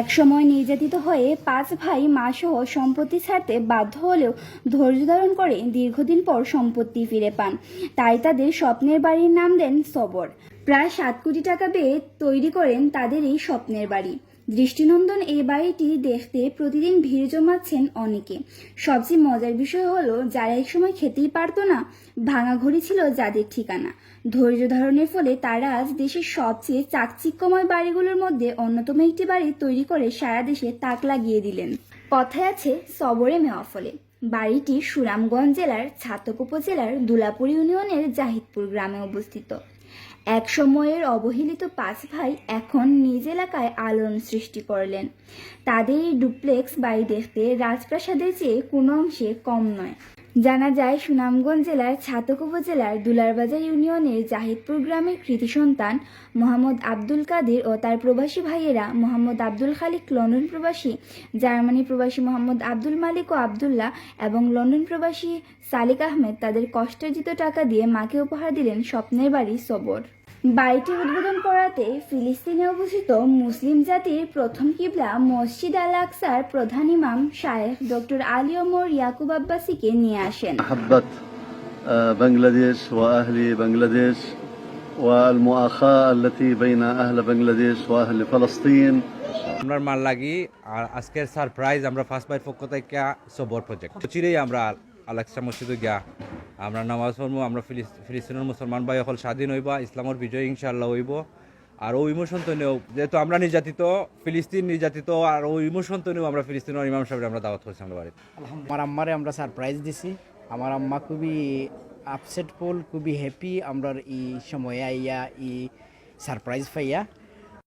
একসময় নির্যাতিত হয়ে পাঁচ ভাই মাসহ সম্পত্তি ছাড়তে বাধ্য হলেও ধৈর্য ধারণ করে দীর্ঘদিন পর সম্পত্তি ফিরে পান। তাই তাদের স্বপ্নের বাড়ির নাম দেন সবর। প্রায় সাত কোটি টাকা ব্যয়ে তৈরি করেন তাদের এই স্বপ্নের বাড়ি। দৃষ্টিনন্দন এই বাড়িটি দেখতে প্রতিদিন ভিড় জমাচ্ছেন অনেকে। সবচেয়ে মজার বিষয় হলো, যারা এক সময় খেতেই পারতো না, ভাঙা ঘড়ি ছিল যাদের ঠিকানা। ধৈর্য ধারণের ফলে তারা আজ দেশের সবচেয়ে চাকচিক্যময় বাড়িগুলোর মধ্যে অন্যতম একটি বাড়ি তৈরি করে সারা দেশে তাক লাগিয়ে দিলেন। কথায় আছে, সবরে মেওয়া ফলে। বাড়িটি সুনামগঞ্জ জেলার ছাতক উপজেলার দুলাপুর ইউনিয়নের জাহিদপুর গ্রামে অবস্থিত। এক সময়ের অবহেলিত পাঁচ ভাই এখন নিজ এলাকায় আলোড়ন সৃষ্টি করলেন। তাদের ডুপ্লেক্স বাড়ি দেখতে রাজপ্রাসাদের চেয়ে কোনো অংশে কম নয়। জানা যায়, সুনামগঞ্জ জেলার ছাতক উপজেলার দুলারবাজার ইউনিয়নের জাহিদপুর গ্রামের কৃতি সন্তান মোহাম্মদ আব্দুল কাদের ও তার প্রবাসী ভাইয়েরা মোহাম্মদ আব্দুল খালিক লন্ডন প্রবাসী, জার্মানি প্রবাসী মোহাম্মদ আব্দুল মালিক ও আবদুল্লাহ এবং লন্ডন প্রবাসী সালিক আহমেদ তাদের কষ্টার্জিত টাকা দিয়ে মাকে উপহার দিলেন স্বপ্নের বাড়ি সবর। বাড়িটির উদ্বোধন করাতে ফিলিস্তিনে অবস্থিত মুসলিম জাতির প্রথম কিবলা মসজিদ আল আকসার প্রধান ইমাম শায়েখ ডক্টর আলী ওমর ইয়াকুব আব্বাসিকে নিয়ে আসেন محبة آه، بنغلاديش وأهل بنغلاديش والمؤاخاة التي بين أهل بنغلاديش وأهل فلسطين আমরা মাল লাগি আর আজকের সারপ্রাইজ আমরা ফার্স্ট বাইট পক্ষ থেকে সবর প্রজেক্ট চিরেই আমরা আলাক্সা মসজিদে গিয়া আমরা নামাজ পড়ব, আমরা ফিলিস- ফিলিস্তিনের মুসলমান ভাই সকল স্বাধীন হইব, ইসলামের বিজয় ইনশাল্লাহ হইব। আর ওই ইমোশন তো নেও, যেহেতু আমরা নির্যাতিত, ফিলিস্তিন নির্যাতিত, আর ওই ইমোশন তো নেও, আমরা ফিলিস্তিনের ইমাম সাহেব, আমরা দাওয়াত করছি আমরা বাড়িতে। আমার আম্মারে আমরা সারপ্রাইজ দিছি। আমার আম্মা খুবই আপসেট ফুল খুবই হ্যাপি আমরা এই সময়ে আইয়া ই সারপ্রাইজ পাইয়া